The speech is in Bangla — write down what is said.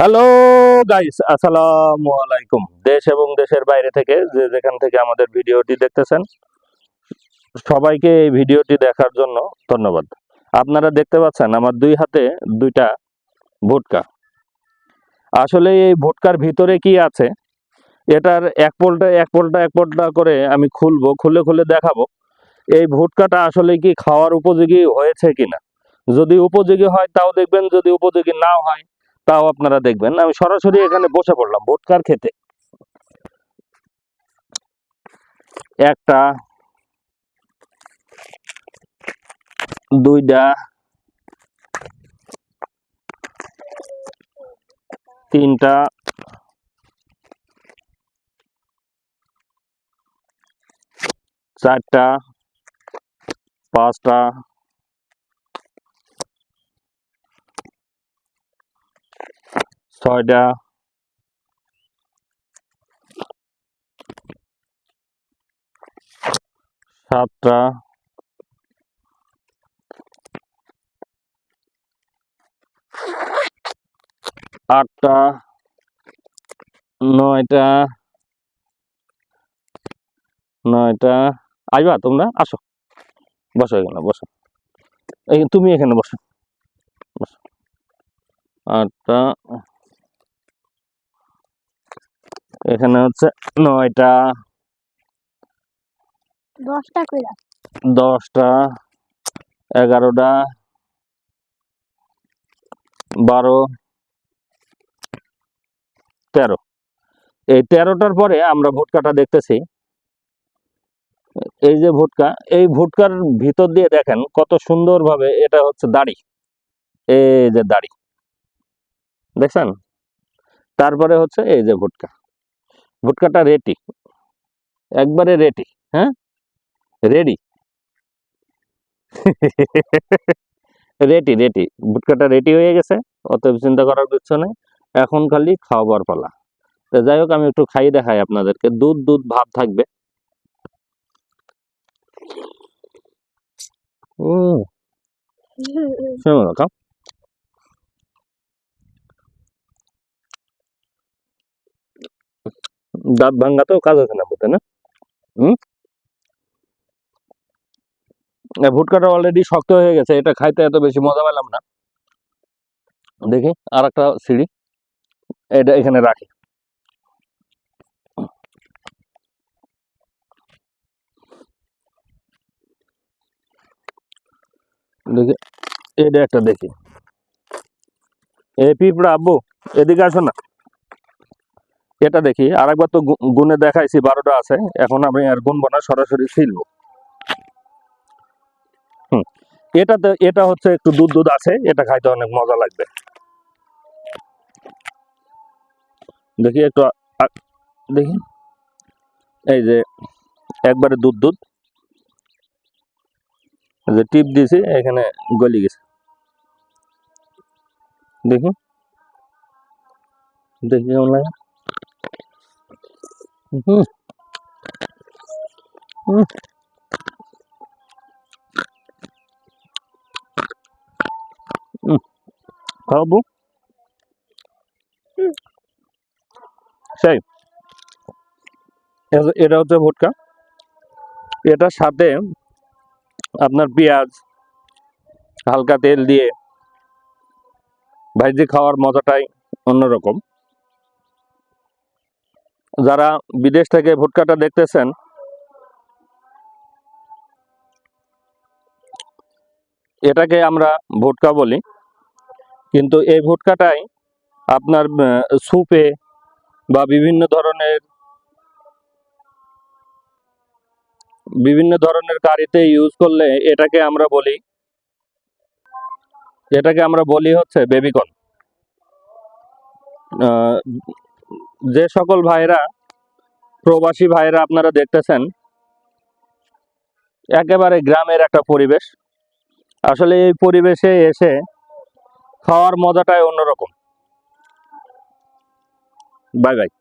হ্যালো গাইস আসসালামু আলাইকুম। দেশ এবং দেশের বাইরে থেকে যে যেখান থেকে আমাদের ভিডিওটি দেখতেছেন, সবাইকে এই ভিডিওটি দেখার জন্য ধন্যবাদ। আপনারা দেখতে পাচ্ছেন আমার দুই হাতে দুইটা ভুটকা। আসলে এই ভুটকার ভিতরে কি আছে, এটার এক পোলটা এক পোলটা এক পোলটা করে আমি খুলবো, খুলে খুলে দেখাবো। এই ভুটকাটা আসলে কি খাওয়ার উপযোগী হয়েছে কিনা? যদি উপযোগী হয়, তাও দেখবেন, যদি উপযোগী নাও হয় তাও আপনারা দেখবেন। আমি সরাসরি এখানে বসে পড়লাম ভোটকার খেতে। একটা, দুইটা, তিনটা, চারটা, পাঁচটা ছয়টা। সাতটা। আটটা। নয়টা। নয়টা। আইবা তোমরা? আসো। বসো এখানে, বসো। এই তুমি এখানে বসো। বসো। আটটা। এখানে হচ্ছে নয়টা। দশটা দশটা এগারোটা বারো তেরো। এই তেরোটার পরে আমরা ভুটকাটা দেখতেছি। এই যে ভুটকা এই ভুটকার ভিতর দিয়ে দেখেন কত সুন্দরভাবে এটা হচ্ছে দাড়ি। এই যে দাড়ি। দেখছেন? তারপরে হচ্ছে এই যে ভুটকা। ভুটকাটা রেটি একবারে রেটি হ্যাঁ? রেডি রেটি রেটি ভুটকাটা রেডি হয়ে গেছে অত চিন্তা করার কিছু নেই। এখন খালি খাওয়াবার পালা। তো যাই হোক আমি একটু খাই দেখাই আপনাদেরকে। দুধ দুধ ভাব থাকবে। হুম শোনো খাও দাঁত ভাঙ্গাতেও কাজ আছে না বুঝতে না? হুম? ভুটকাটা অলরেডি শক্ত হয়ে গেছে, এটা খাইতে এত বেশি মজা পেলাম না। দেখি আর একটা সিঁড়ি, এটা এখানে রাখি। দেখি, এটা একটা দেখি। এ পিঁপড়া, আব্বু, এদিকে আসো না। এটা দেখি, আরেকবার তো গুনে দেখাইছি, বারোটা আছে। এখন আমি আর গুনবো না, সরাসরি ছিলবো হুম, এটাতে, এটা হচ্ছে একটু দুধ দুধ আছে, এটা খাইতে অনেক মজা লাগবে। দেখি একটু দেখি। এই যে, একবারে দুধ দুধ। যে টিপ দিয়েছি, এখানে গলি গেছে। দেখি। দেখি কেমন লাগে। হুম হুম খাব সেই এটা হচ্ছে ভুটকা এটার সাথে আপনার পেঁয়াজ হালকা তেল দিয়ে ভাইজি খাওয়ার মজাটাই অন্যরকম। যারা বিদেশ থেকে ভুটকাটা দেখতেছেন, এটাকে আমরা ভুটকা বলি। কিন্তু এই ভুটকাটাই আপনার স্যুপে বা বিভিন্ন ধরনের বিভিন্ন ধরনের কারিতে ইউজ করলে এটাকে আমরা বলি, এটাকে আমরা বলি হচ্ছে বেবিকন। যে সকল ভাইরা, প্রবাসী ভাইরা আপনারা দেখতেছেন, একেবারে গ্রামের একটা পরিবেশ। আসলে এই পরিবেশে এসে খাওয়ার মজাটাই অন্যরকম। Bye bye.